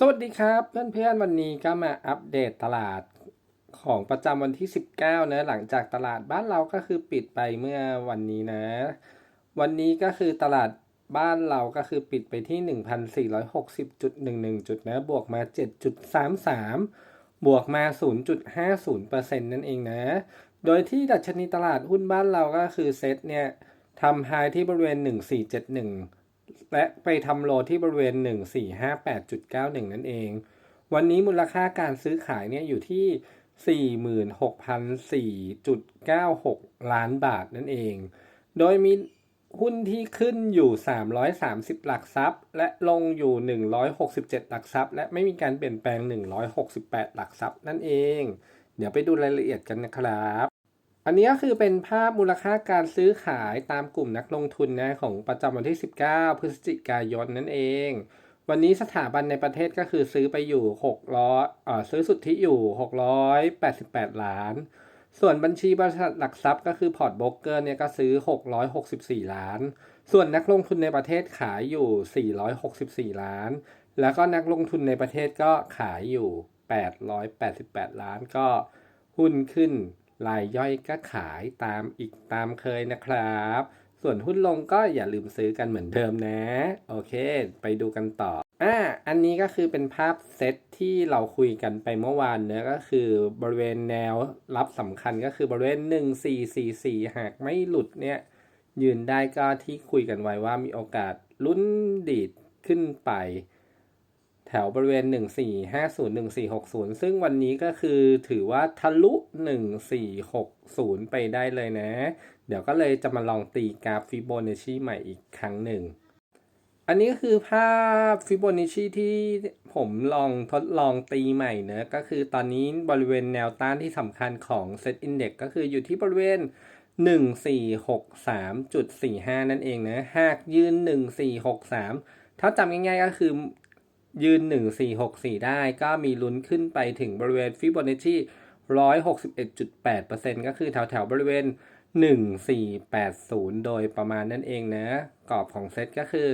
สวัสดีครับ เพื่อนๆวันนี้ก็มาอัปเดตตลาดของประจำวันที่ 19นะหลังจากตลาดบ้านเราก็คือปิดไปเมื่อวันนี้นะ วันนี้ก็คือตลาดบ้านเราก็คือปิดไปที่ 1,460.11 จุดนะบวกมา 7.33 บวกมา 0.50%นั่นเองนะ โดยที่ดัชนีตลาดหุ้นบ้านเราก็คือเซ็ตเนี่ยทำไฮที่บริเวณ 1471 และไปทำโลที่บริเวณ 1458.91 นั่นเอง วันนี้มูลค่าการซื้อขายเนี่ยอยู่ที่ 46,004.96 ล้านบาทนั่นเอง โดยมีหุ้นที่ขึ้นอยู่ 330 หลักทรัพย์ และลงอยู่ 167 หลักทรัพย์ และไม่มีการเปลี่ยนแปลง 168 หลักทรัพย์นั่นเอง เดี๋ยวไปดูรายละเอียดกันนะครับ อันนี้ก็คือเป็นภาพมูลค่าการซื้อขายตามกลุ่มนักลงทุนนะของประจำวันที่ 19 พฤศจิกายนนั่นเอง วันนี้สถาบันในประเทศก็คือซื้อไปอยู่600อ่าซื้อสุทธิอยู่ 688 ล้าน ส่วนบัญชีบริษัทหลักทรัพย์ก็คือพอร์ตโบรกเกอร์เนี่ยก็ซื้อ 664 ล้าน ส่วนนักลงทุนในประเทศขายอยู่ 464 ล้าน แล้วก็นักลงทุนในประเทศก็ขายอยู่ 888 ล้านก็หุ้นขึ้น รายย่อยก็ขายตามอีกตามเคยนะครับ ส่วนหุ้นลงก็อย่าลืมซื้อกันเหมือนเดิมนะ โอเค ไปดูกันต่ออ่าอันนี้ก็คือเป็นภาพเซตที่เราคุยกันไปเมื่อวานเนื้อะก็คือบริเวณแนวรับสำคัญก็คือบริเวณ 1444 หากไม่หลุดเนี่ยยืนได้ก็ที่คุยกันไว้ว่ามีโอกาสลุ้นดีดขึ้นไป แถวบริเวณ 1450 1460 ซึ่งวันนี้ก็คือถือว่าทะลุ 1460 ไปได้เลยนะ เดี๋ยวก็เลยจะมาลองตีกราฟฟิโบนัชชีใหม่อีกครั้งหนึ่ง อันนี้ก็คือภาพฟิโบนัชชีที่ผมลองทดลองตีใหม่เนะ ก็คือตอนนี้บริเวณแนวต้านที่สำคัญของ Set Index ก็คืออยู่ที่บริเวณ1463.45 นั่นเองนะ หากยืน 1463 ถ้าจำง่ายๆก็คือ ยืน 1464 ได้ก็มีลุ้นขึ้นไปถึงบริเวณฟิโบนัชชี161.8%ก็คือแถวๆบริเวณ 1480 โดยประมาณนั่นเองนะ กรอบของเซตก็คือ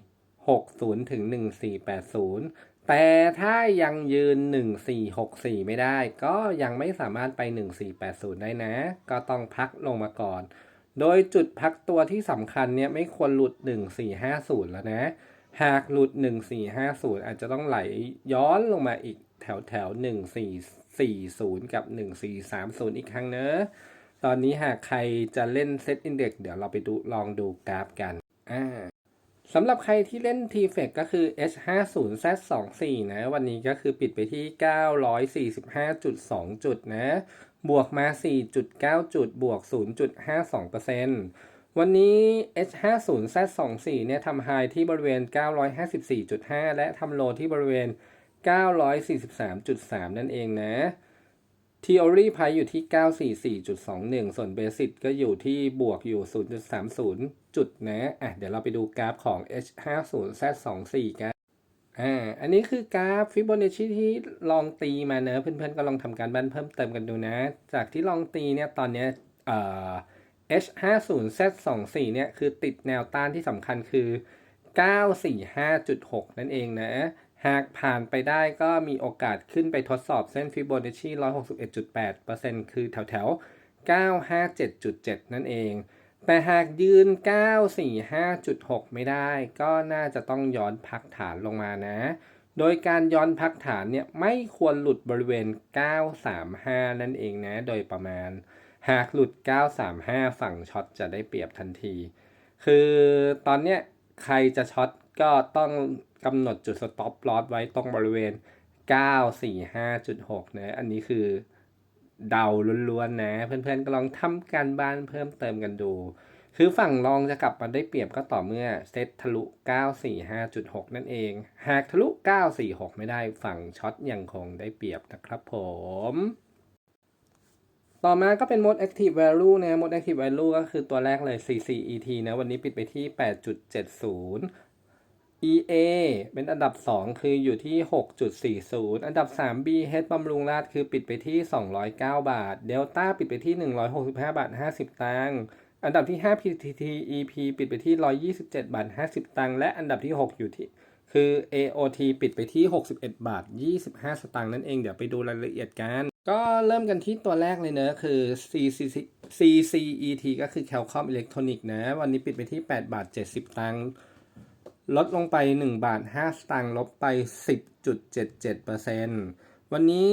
1460 ถึง 1480 แต่ถ้ายังยืน 1464 ไม่ได้ ก็ยังไม่สามารถไป 1480 ได้นะ ก็ต้องพักลงมาก่อน โดยจุดพักตัวที่สำคัญเนี่ยไม่ควรหลุด 1450 แล้วนะ หากหลุด 1450 อาจจะต้องไหลย้อนลงมาอีกแถวแถว1440 กับ 1430 อีกครั้งเนอะตอนนี้หากใครจะเล่นเซตอินเด็กเดี๋ยวเราไปดูลองดูกราฟกันอ่าสำหรับใครที่เล่น t f e c ก็คือ H50Z24 นะ วันนี้ก็คือปิดไปที่ 945.2 จุดนะ บวกมา 4.9 จุด บวก 0.52% วันนี้ H50Z24 เนี่ยทำไฮที่บริเวณ 954.5 และทำโลที่บริเวณ 943.3 นั่นเองนะ Theory Price อยู่ที่ 944.21 ส่วน Basic ก็อยู่ที่บวกอยู่ 0.30 จุดนะ อะ เดี๋ยวเราไปดูกราฟของ H50Z24 กันอ่า อันนี้คือกราฟ Fibonacci ที่ลองตีมาเนอะเพื่อนๆก็ลองทำการบ้านเพิ่มเติมกันดูนะ จากที่ลองตีเนี่ยตอนเนี้ยเอ่อ H50Z24 เนี่ยคือติดแนวต้านที่สำคัญคือ 945.6 นั่นเองนะ หากผ่านไปได้ก็มีโอกาสขึ้นไปทดสอบเส้นฟิโบนัชชี161.8%คือแถวแถว957.7 นั่นเอง แต่หากยืน 945.6 ไม่ได้ ก็น่าจะต้องย้อนพักฐานลงมานะ โดยการย้อนพักฐานเนี่ยไม่ควรหลุดบริเวณ 935 นั่นเองนะ โดยประมาณ หากหลุด 935 ฝั่งช็อตจะได้เปรียบทันที คือตอนเนี้ยใครจะช็อตก็ต้องกำหนดจุด stop loss ไว้ตรงบริเวณ 945.6 นะ อันนี้คือเดาล้วนๆนะ เพื่อนๆก็ลองทำการบ้านเพิ่มเติมกันดู คือฝั่งรองจะกลับมาได้เปรียบก็ต่อเมื่อเซตทะลุ 945.6 นั่นเอง หากทะลุ 946 ไม่ได้ฝั่งช็อตยังคงได้เปรียบนะครับผม ต่อมาก็เป็น mode active value นะ mode active value ก็คือตัวแรกเลย CCET นะวันนี้ปิดไปที่ 8.70 EA เป็นอันดับ 2 คืออยู่ที่ 6.40 อันดับ 3 BH บำรุงราษฎร์คือปิดไปที่ 209 บาท Delta ปิดไปที่ 165 บาท 50 ตังค์อันดับที่ 5 PTT EP ปิดไปที่ 127 บาท 50 ตังค์และอันดับที่ 6 อยู่ที่คือ AOT ปิดไปที่ 61 บาท 25 สตางค์นั่นเอง เดี๋ยวไปดูรายละเอียดกัน ก็เริ่มกันที่ตัวแรกเลยเนอะคือ CCC CCET ก็คือ Qualcomm Electronic นะ วันนี้ปิดไปที่ 8 บาท 70 ตังค์ลดลงไป 1 บาท 5 สตางค์ลบไป 10.77%วันนี้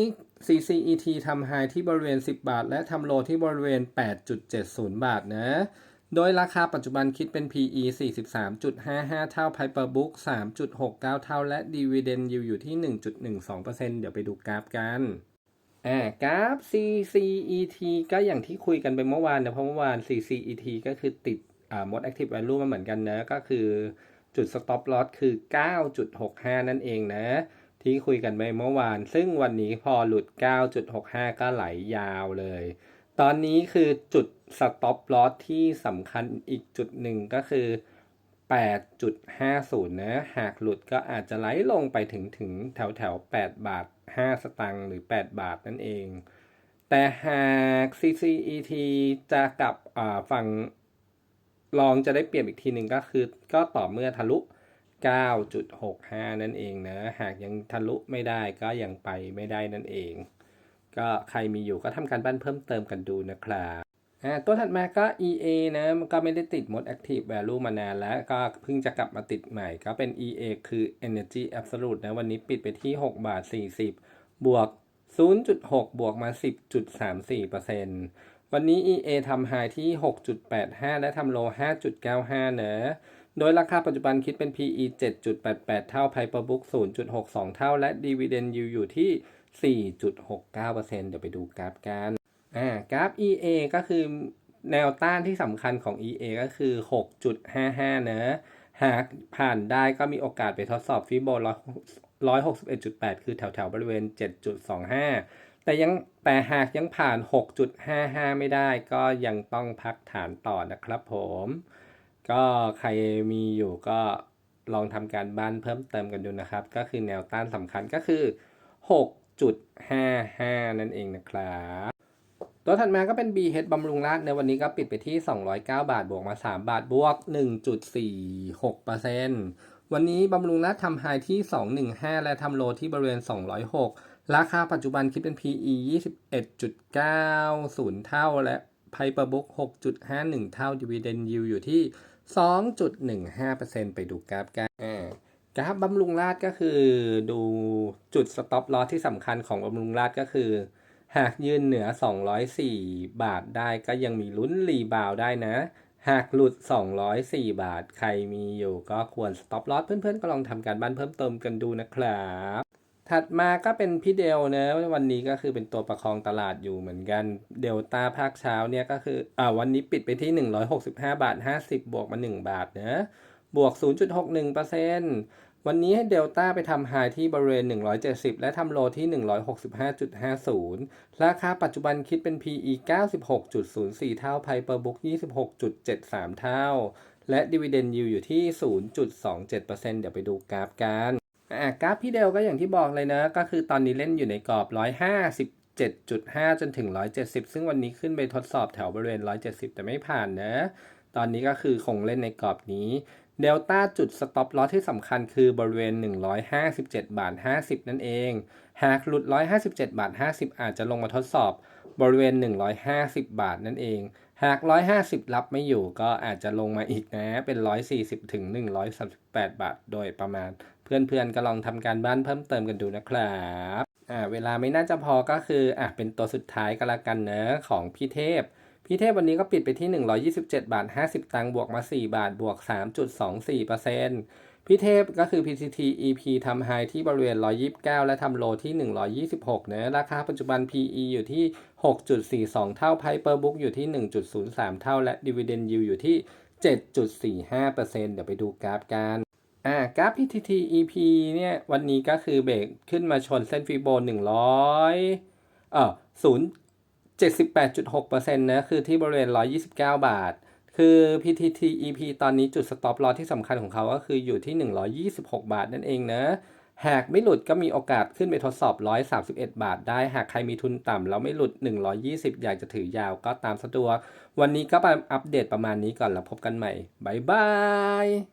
CCET ทำไฮที่บริเวณ 10 บาท และทำโลที่บริเวณ 8.70 บาทนะ โดยราคาปัจจุบันคิดเป็น PE 43.55 เท่า Piper Book 3.69 เท่า และ Dividend Yield อยู่ที่ 1.12%เดี๋ยวไปดูกราฟกัน อ่ากราฟ CCET ก็อย่างที่คุยกันไปเมื่อวานนะเพราะเมื่อวาน CCET ก็คือติดอ่า Most Active Value มาเหมือนกันนะ ก็คือจุด Stop Loss คือ 9.65 นั่นเองนะ ที่คุยกันไปเมื่อวาน ซึ่งวันนี้พอหลุด 9.65 ก็ไหลยาวเลย ตอนนี้คือจุด Stop Loss ที่สำคัญอีกจุดหนึ่งก็คือ 8.50 นะ หากหลุดก็อาจจะไหลลงไปถึงถึงแถวแถว8บาท 5 สตางค์หรือ 8 บาทนั่นเอง แต่หาก CCET จะกลับฝั่งลองจะได้เปรียบอีกทีหนึ่งก็คือ ก็ต่อเมื่อทะลุ 9.65 นั่นเองนะ หากยังทะลุไม่ได้ก็ยังไปไม่ได้นั่นเอง ก็ใครมีอยู่ก็ทำการบ้านเพิ่มเติมกันดูนะครับ ตัวถัดมาก็ EA นะมันก็ไม่ได้ติด Most Active Value มานานแล้ว ก็เพิ่งจะกลับมาติดใหม่ ก็เป็น EA คือ Energy Absolute นะ วันนี้ปิดไปที่ 6 บาท 40 บวก 0.6 บวกมา 10.34%วันนี้ EA ทำไฮที่ 6.85 และทำโล 5.95นะโดยราคาปัจจุบันคิดเป็น PE 7.88 เท่า Piper Book 0.62 เท่า และ Dividend Yield อยู่ที่ 4.69%เดี๋ยวไปดูกราฟกัน อ่ากราฟ EA ก็คือแนวต้านที่สำคัญของ EA ก็คือ 6.55นะหากผ่านได้ก็มีโอกาสไปทดสอบฟิโบ161.8 คือแถวแถวๆบริเวณ 7.25 แต่ยังแต่หากยังผ่าน 6.55 ไม่ได้ก็ยังต้องพักฐานต่อนะครับผม ก็ใครมีอยู่ก็ลองทำการบ้านเพิ่มเติมกันดูนะครับ ก็คือแนวต้านสำคัญก็คือ 6.55 นั่นเองนะครับ ตัวถัดมาก็เป็น BH บำรุงราษฎร์ในวันนี้ก็ปิดไปที่ 209 บาทบวกมา 3 บาทบวก 1.46%วันนี้บำรุงราษฎร์ทำไฮที่ 215 และทำโลที่บริเวณ 206 ราคาปัจจุบันคิดเป็น PE 21.90 เท่าและ Piper Book 6.51 เท่า Dividend Yield อยู่ที่ 2.15%ไปดูกราฟกันกราฟบำรุงราษฎร์ก็คือดูจุด Stop Loss ที่สำคัญของบำรุงราษฎร์ก็คือ หากยืนเหนือ 204 บาทได้ก็ยังมีลุ้นรีบาวได้นะ หากหลุด 204 บาทใครมีอยู่ก็ควร stop loss เพื่อนๆ ก็ลองทำการบ้านเพิ่มเติมกันดูนะครับ ถัดมาก็เป็นพี่เดลเนะวันนี้ก็คือเป็นตัวประคองตลาดอยู่เหมือนกันเดลต้าภาคเช้าเนี่ยก็คืออ่าวันนี้ปิดไปที่ 165 บาท 50 บวกมา 1 บาทนะบวก 0.61% วันนี้ให้เดลต้าไปทำไฮที่บริเวณ 170 และทำโลที่ 165.50 ราคาปัจจุบันคิดเป็น PE 96.04 เท่า Piper Book 26.73 เท่า และ Dividend Yield อยู่ที่ 0.27%เดี๋ยวไปดูกราฟกันอ่ากราฟพี่เดลก็อย่างที่บอกเลยนะ ก็คือตอนนี้เล่นอยู่ในกรอบ 157.5 จนถึง 170 ซึ่งวันนี้ขึ้นไปทดสอบแถวบริเวณ 170 แต่ไม่ผ่านนะ ตอนนี้ก็คือคงเล่นในกรอบนี้ เดลต้าจุด stop loss ที่สำคัญคือบริเวณ 157บาท50 นั่นเอง หากหลุด 157บาท50 อาจจะลงมาทดสอบบริเวณ 150 บาทนั่นเอง หาก 150 รับไม่อยู่ก็อาจจะลงมาอีกนะ เป็น 140ถึง138 บาท โดยประมาณ เพื่อนๆก็ลองทำการบ้านเพิ่มเติมกันดูนะครับอ่าเวลาไม่น่าจะพอก็คืออะเป็นตัวสุดท้ายก็แล้วกันเนะของพี่เทพ พี่เทพวันนี้ก็ปิดไปที่ 127 บาท 50 ตังค์บวกมา 4 บาท บวก 3.24%พี่เทพก็คือ PCT EP ทำไฮที่บริเวณ 129 และทำโลที่ 126นะราคาปัจจุบัน PE อยู่ที่ 6.42 เท่า Piper Book อยู่ที่ 1.03 เท่า และ Dividend Yield อยู่ที่ 7.45%เดี๋ยวไปดูกราฟกันอ่ากราฟ PTT EP เนี่ยวันนี้ก็คือเบรกขึ้นมาชนเส้นฟีโบ100 เอ่อ0 78.6%นะคือที่บริเวณ 129 บาท คือ PTT EP ตอนนี้จุด stop loss ที่สำคัญของเขาก็คืออยู่ที่ 126 บาทนั่นเองนะหากไม่หลุดก็มีโอกาสขึ้นไปทดสอบ 131 บาทได้ หากใครมีทุนต่ำแล้วไม่หลุด 120 อยากจะถือยาวก็ตามสะดวก วันนี้ก็มาอัปเดตประมาณนี้ก่อนแล้วพบกันใหม่ บ๊ายบาย